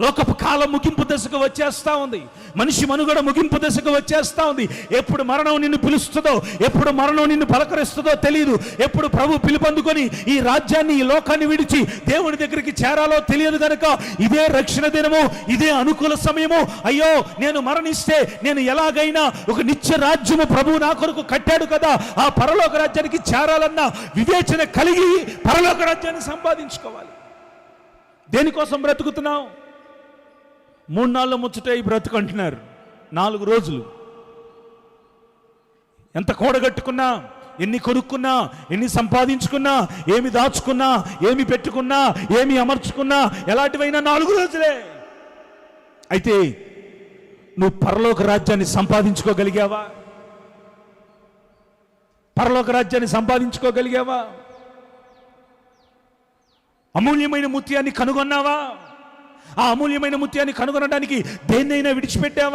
లోకపు కాలం ముగింపు దశకు వచ్చేస్తా ఉంది. మనిషి మనుగడ ముగింపు దశకు వచ్చేస్తా ఉంది. ఎప్పుడు మరణం నిన్ను పిలుస్తుందో ఎప్పుడు మరణం నిన్ను పలకరిస్తుందో తెలియదు ఎప్పుడు ప్రభు పిలుపందుకొని ఈ రాజ్యాన్ని ఈ లోకాన్ని విడిచి దేవుడి దగ్గరికి చేరాలో తెలియదు కనుక ఇదే రక్షణ దినము ఇదే అనుకూల సమయము. అయ్యో నేను మరణిస్తే నేను ఎలాగైనా ఒక నిత్య రాజ్యము ప్రభు నా కొరకు కట్టాడు కదా. ఆ పరలోక రాజ్యానికి చేరాలన్న వివేచన కలిగి పరలోక రాజ్యాన్ని సంపాదించుకోవాలి. దేనికోసం బ్రతుకుతున్నావు? మూడు నాళ్ళు ముచ్చటే ఈ బ్రతుకు అంటున్నారు. నాలుగు రోజులు. ఎంత కూడగట్టుకున్నా ఎన్ని కొనుక్కున్నా ఎన్ని సంపాదించుకున్నా ఏమి దాచుకున్నా ఏమి పెట్టుకున్నా ఏమి అమర్చుకున్నా ఎలాంటివైనా నాలుగు రోజులే. అయితే నువ్వు పరలోక రాజ్యాన్ని సంపాదించుకోగలిగావా? పరలోక రాజ్యాన్ని సంపాదించుకోగలిగావా? అమూల్యమైన ముత్యాన్ని కనుగొన్నావా? ఆ అమూల్యమైన ముత్యాన్ని కనుగొనడానికి దేన్నైనా విడిచిపెట్టావా?